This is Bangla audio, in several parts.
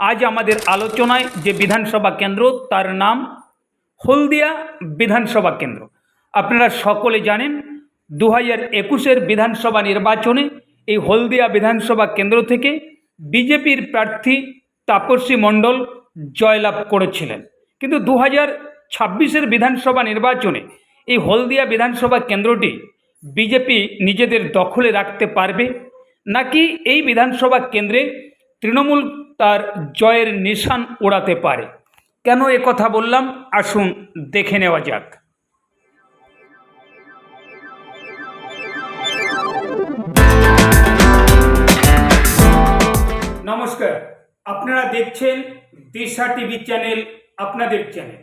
আজ আমাদের আলোচনায় যে বিধানসভা কেন্দ্র, তার নাম হলদিয়া বিধানসভা কেন্দ্র। আপনারা সকলে জানেন দু হাজার একুশের বিধানসভা নির্বাচনে এই হলদিয়া বিধানসভা কেন্দ্র থেকে বিজেপির প্রার্থী তাপসী মণ্ডল জয়লাভ করেছিলেন। কিন্তু দু হাজার ছাব্বিশের বিধানসভা নির্বাচনে এই হলদিয়া বিধানসভা কেন্দ্রটি বিজেপি নিজেদের দখলে রাখতে পারবে? নাকি এই বিধানসভা কেন্দ্রে তৃণমূল তার জয়ের নিশান ওড়াতে পারে। কেন এ কথা বললাম? আসুন দেখে নেওয়া যাক। নমস্কার, আপনারা দেখছেন দিশা টিভি চ্যানেল, আপনাদের চ্যানেল।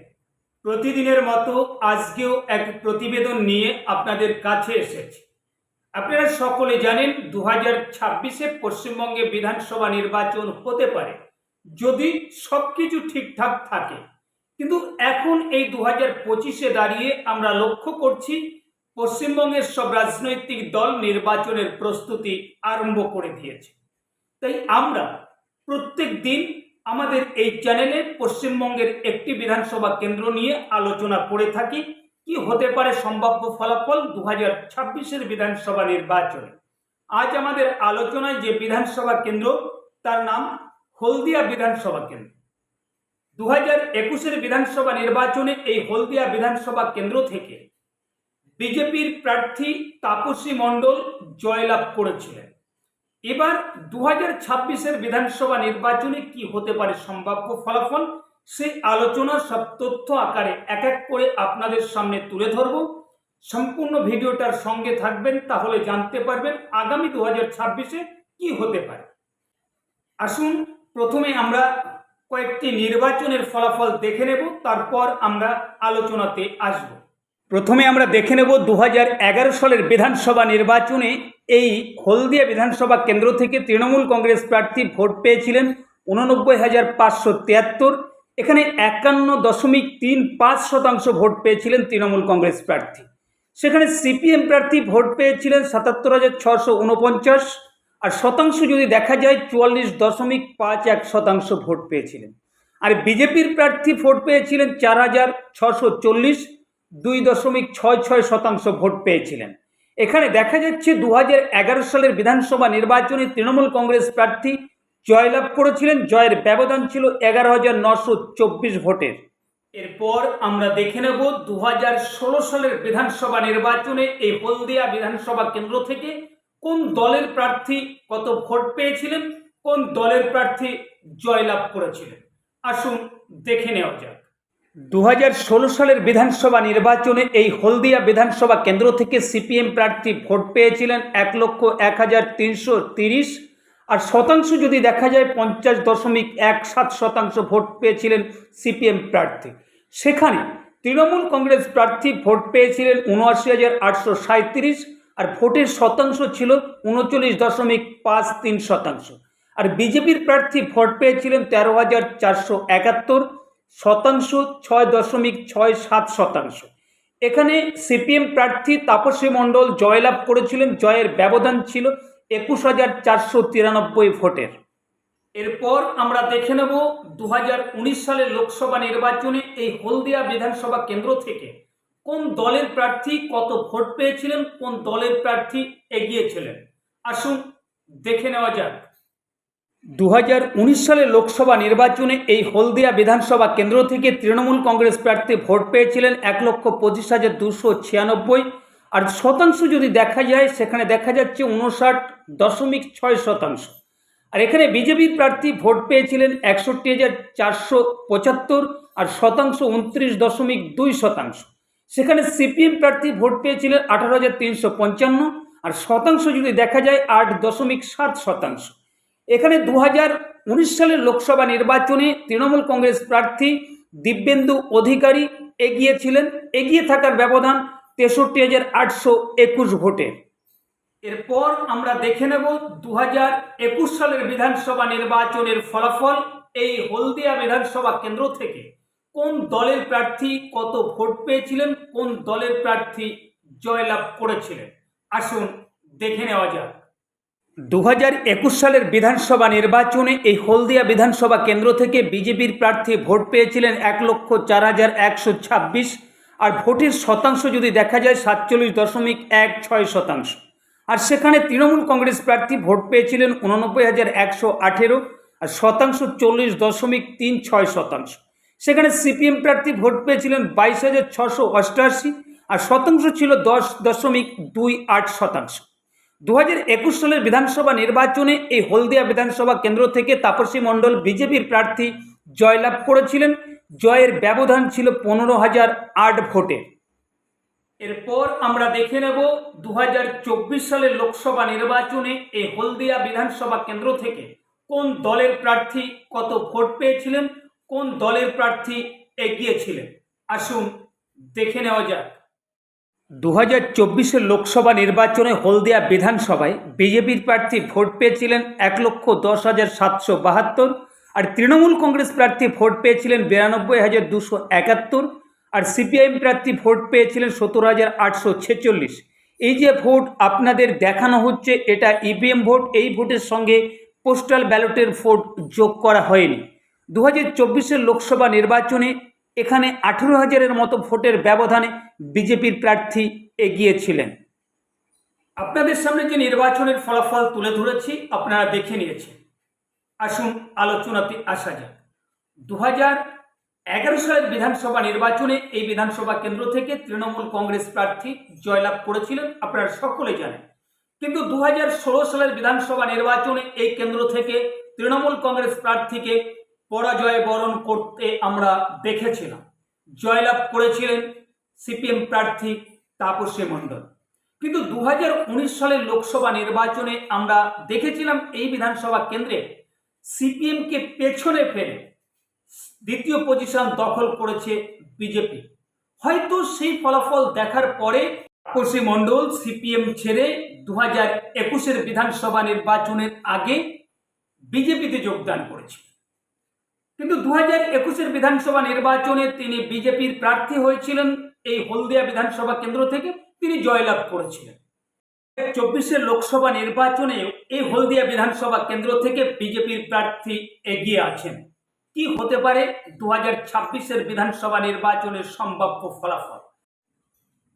প্রতিদিনের মতো আজকেও এক প্রতিবেদন নিয়ে আপনাদের কাছে এসেছে। আপনারা সকলে জানেন দু হাজার ছাব্বিশে পশ্চিমবঙ্গে বিধানসভা নির্বাচন হতে পারে, যদি সব কিছু ঠিকঠাক থাকে। কিন্তু এখন এই দু হাজার পঁচিশে দাঁড়িয়ে আমরা লক্ষ্য করছি পশ্চিমবঙ্গের সব রাজনৈতিক দল নির্বাচনের প্রস্তুতি আরম্ভ করে দিয়েছে। তাই আমরা প্রত্যেক দিন আমাদের এই চ্যানেলে পশ্চিমবঙ্গের একটি বিধানসভা কেন্দ্র নিয়ে আলোচনা করে থাকি। কি হতে পারে সম্ভাব্য ফলাফল? দু হাজার ছাব্বিশের বিধানসভা নির্বাচনে। আজ আমাদের আলোচনায় যে বিধানসভা কেন্দ্র, তার নাম হলদিয়া বিধানসভা কেন্দ্র। দু হাজার একুশের বিধানসভা নির্বাচনে এই হলদিয়া বিধানসভা কেন্দ্র থেকে বিজেপির প্রার্থী তাপসী মণ্ডল জয়লাভ করেছিলেন। এবার দু হাজার ছাব্বিশের বিধানসভা নির্বাচনে কি হতে পারে সম্ভাব্য ফলাফল? সেই আলোচনার সব তথ্য আকারে এক এক করে আপনাদের সামনে তুলে ধরব। সম্পূর্ণ ভিডিওটার সঙ্গে থাকবেন, তাহলে জানতে পারবেন আগামী দু হাজার ছাব্বিশে কি হতে পারে। আসুন, প্রথমে আমরা কয়েকটি নির্বাচনের ফলাফল দেখে নেব, তারপর আমরা আলোচনাতে আসব। প্রথমে আমরা দেখে নেব দু হাজার এগারো সালের বিধানসভা নির্বাচনে এই হলদিয়া বিধানসভা কেন্দ্র থেকে তৃণমূল কংগ্রেস প্রার্থী ভোট পেয়েছিলেন উননব্বই হাজার পাঁচশো তিয়াত্তর। এখানে একান্ন দশমিক তিন পাঁচ শতাংশ ভোট পেয়েছিলেন তৃণমূল কংগ্রেস প্রার্থী। সেখানে সিপিএম প্রার্থী ভোট পেয়েছিলেন সাতাত্তর হাজার ছশো উনপঞ্চাশ আর শতাংশ যদি দেখা যায়, চুয়াল্লিশ দশমিক পাঁচ এক শতাংশ ভোট পেয়েছিলেন। আর বিজেপির প্রার্থী ভোট পেয়েছিলেন চার হাজার ছশো চল্লিশ, দুই দশমিক ছয় ছয় শতাংশ ভোট পেয়েছিলেন। এখানে দেখা যাচ্ছে দু সালের বিধানসভা নির্বাচনে তৃণমূল কংগ্রেস প্রার্থী জয়লাভ করেছিলেন, জয়ের ব্যবধান ছিল এগারো হাজার নশো চব্বিশ ভোটের। এরপর আমরা দেখে নেব দু সালের বিধানসভা নির্বাচনে এই হলদিয়া বিধানসভা কেন্দ্র থেকে কোন দলের প্রার্থী কত ভোট পেয়েছিলেন, কোন দলের প্রার্থী জয়লাভ করেছিলেন। আসুন দেখে নেওয়া যাক। দু হাজার ষোলো সালের বিধানসভা নির্বাচনে এই হলদিয়া বিধানসভা কেন্দ্র থেকে সিপিএম প্রার্থী ভোট পেয়েছিলেন এক লক্ষ এক হাজার তিনশো তিরিশ। আর শতাংশ যদি দেখা যায় পঞ্চাশ দশমিক এক সাত শতাংশ ভোট পেয়েছিলেন সিপিএম প্রার্থী। সেখানে তৃণমূল কংগ্রেস প্রার্থী ভোট পেয়েছিলেন উনআশি হাজার আটশো সাঁত্রিশ আর ভোটের শতাংশ ছিল উনচল্লিশ দশমিক পাঁচ তিন শতাংশ। আর বিজেপির প্রার্থী ভোট পেয়েছিলেন তেরো হাজার চারশো একাত্তর, শতাংশ ছয় দশমিক ছয় সাত শতাংশ। এখানে সিপিএম প্রার্থী তাপসী মণ্ডল জয়লাভ করেছিলেন, জয়ের ব্যবধান ছিল একুশ হাজার চারশো তিরানব্বই ভোটের। এরপর আমরা দেখে নেব দু সালের লোকসভা নির্বাচনে এই হলদিয়া বিধানসভা কেন্দ্র থেকে কোন দলের প্রার্থী কত ভোট পেয়েছিলেন, কোন দলের প্রার্থী এগিয়েছিলেন। আসুন দেখে নেওয়া যাক। দু হাজার উনিশ সালের লোকসভা নির্বাচনে এই হলদিয়া বিধানসভা কেন্দ্র থেকে তৃণমূল কংগ্রেস প্রার্থী ভোট পেয়েছিলেন এক লক্ষ পঁচিশ হাজার দুশো ছিয়ানব্বই। আর শতাংশ যদি দেখা যায়, সেখানে দেখা যাচ্ছে উনষাট দশমিক ছয় শতাংশ। আর এখানে বিজেপির প্রার্থী ভোট পেয়েছিলেন একষট্টি হাজার চারশো পঁচাত্তর আর শতাংশ উনত্রিশ দশমিক দুই শতাংশ। সেখানে সিপিএম প্রার্থী ভোট পেয়েছিলেন আঠারো হাজার তিনশো পঞ্চান্ন আর শতাংশ যদি দেখা যায়, আট দশমিক সাত শতাংশ। এখানে দু হাজার উনিশ সালের লোকসভা নির্বাচনে তৃণমূল কংগ্রেস প্রার্থী দিব্যেন্দু অধিকারী এগিয়ে ছিলেন। এগিয়ে থাকার ব্যবধান তেষট্টি হাজার আটশো একুশ ভোটে। এরপর আমরা দেখে নেব দু হাজার একুশ সালের বিধানসভা নির্বাচনের ফলাফল এই হলদিয়া বিধানসভা কেন্দ্র থেকে। কোন দলের প্রার্থী কত ভোট পেয়েছিলেন? কোন দলের প্রার্থী জয়লাভ করেছিলেন? আসুন দেখে নেওয়া যাক। দু হাজার একুশ সালের বিধানসভা নির্বাচনে এই হলদিয়া বিধানসভা কেন্দ্র থেকে বিজেপির প্রার্থী ভোট পেয়েছিলেন এক লক্ষ চার হাজার একশো ছাব্বিশ। আর ভোটের শতাংশ যদি দেখা যায় সাতচল্লিশ দশমিক এক ছয় শতাংশ। আর সেখানে তৃণমূল কংগ্রেস প্রার্থী ভোট পেয়েছিলেন উননব্বই হাজার একশো আঠেরো আর শতাংশ চল্লিশ দশমিক তিন ছয় শতাংশ। সেখানে সিপিএম প্রার্থী ভোট পেয়েছিলেন বাইশ হাজার ছশো অষ্টআশি আর শতাংশ ছিল দশ দশমিক দুই আট শতাংশ। দু হাজার একুশ সালের বিধানসভা নির্বাচনে এই হলদিয়া বিধানসভা কেন্দ্র থেকে তাপসী মণ্ডল বিজেপির প্রার্থী জয়লাভ করেছিলেন। জয়ের ব্যবধান ছিল পনেরো হাজার আট ভোটে। এরপর আমরা দেখে নেব দু হাজার চব্বিশ সালের লোকসভা নির্বাচনে এই হলদিয়া বিধানসভা কেন্দ্র থেকে কোন দলের প্রার্থী কত ভোট পেয়েছিলেন, কোন দলের প্রার্থী এগিয়েছিলেন। আসুন দেখে নেওয়া যাক। দু হাজার চব্বিশের লোকসভা নির্বাচনে হলদিয়া বিধানসভায় বিজেপির প্রার্থী ভোট পেয়েছিলেন এক লক্ষ দশ হাজার সাতশো বাহাত্তর আর তৃণমূল কংগ্রেস প্রার্থী ভোট পেয়েছিলেন বিরানব্বই হাজার দুশো একাত্তর আর সিপিআইএম প্রার্থী ভোট পেয়েছিলেন সত্তর হাজার আটশো ছেচল্লিশ। এই যে ভোট আপনাদের দেখানো হচ্ছে, এটা ইভিএম ভোট, এই ভোটের সঙ্গে পোস্টাল ব্যালটের ভোট যোগ করা হয়নি। দু হাজার চব্বিশের লোকসভা নির্বাচনে এখানে আঠেরো হাজারের মতো ভোটের ব্যবধানে বিজেপির প্রার্থী এগিয়েছিলেন। আপনাদের সামনে যে নির্বাচনের ফলাফল তুলে ধরেছি, আপনারা দেখে নিয়েছেন। আসুন আলোচনাতে আসা যাক। দু এগারো সালের বিধানসভা নির্বাচনে এই বিধানসভা কেন্দ্র থেকে তৃণমূল কংগ্রেস প্রার্থী জয়লাভ করেছিলেন, আপনারা সকলে জানেন। কিন্তু দু হাজার ষোলো সালের বিধানসভা নির্বাচনে এই কেন্দ্র থেকে তৃণমূল কংগ্রেস প্রার্থীকে পরাজয় বরণ করতে আমরা দেখেছিলাম। জয়লাভ করেছিলেন সিপিএম প্রার্থী তাপসী মণ্ডল। কিন্তু দু হাজার উনিশ সালের লোকসভা নির্বাচনে আমরা দেখেছিলাম এই বিধানসভা কেন্দ্রে সিপিএমকে পেছনে ফেলে দ্বিতীয় পজিশন দখল করেছে বিজেপি। হয়তো সেই ফলাফল দেখার পরে তাপসী মণ্ডল সিপিএম ছেড়ে দু হাজার একুশের বিধানসভা নির্বাচনের আগে বিজেপিতে যোগদান করেছে। কিন্তু দু হাজার একুশের বিধানসভা নির্বাচনে তিনি বিজেপির প্রার্থী হয়েছিলেন এই হলদিয়া বিধানসভা কেন্দ্র থেকে। তিনি জয়লাভ করেছিলেন। চব্বিশের লোকসভা নির্বাচনে এই হলদিয়া বিধানসভা কেন্দ্র থেকে বিজেপির প্রার্থী এগিয়ে আছেন। কি হতে পারে দু হাজার ছাব্বিশের বিধানসভা নির্বাচনের সম্ভাব্য ফলাফল?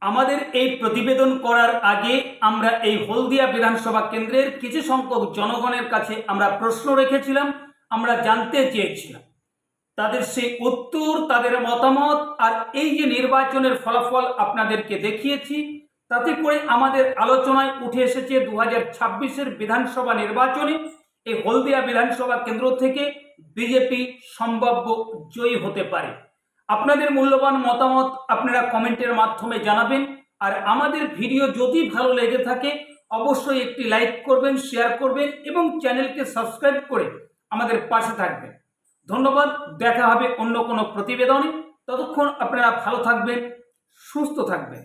আমাদের এই প্রতিবেদন করার আগে আমরা এই হলদিয়া বিধানসভা কেন্দ্রের কিছু সংখ্যক জনগণের কাছে আমরা প্রশ্ন রেখেছিলাম, আমরা জানতে চেয়েছিলাম। তাদের সেই উত্তর, তাদের মতামত আর এই যে নির্বাচনের ফলাফল আপনাদেরকে দেখিয়েছি তাতে করে আমাদের আলোচনায় উঠে এসেছে দু হাজার ছাব্বিশের বিধানসভা নির্বাচনে এই হলদিয়া বিধানসভা কেন্দ্র থেকে বিজেপি সম্ভাব্য জয়ী হতে পারে। আপনাদের মূল্যবান মতামত আপনারা কমেন্টের মাধ্যমে জানাবেন। আর আমাদের ভিডিও যদি ভালো লেগে থাকে, অবশ্যই একটি লাইক করবেন, শেয়ার করবেন এবং চ্যানেলকে সাবস্ক্রাইব করে আমাদের পাশে থাকবেন। ধন্যবাদ, দেখা হবে অন্য কোনো প্রতিবেদনে। ততক্ষণ আপনারা ভালো থাকবেন, সুস্থ থাকবেন।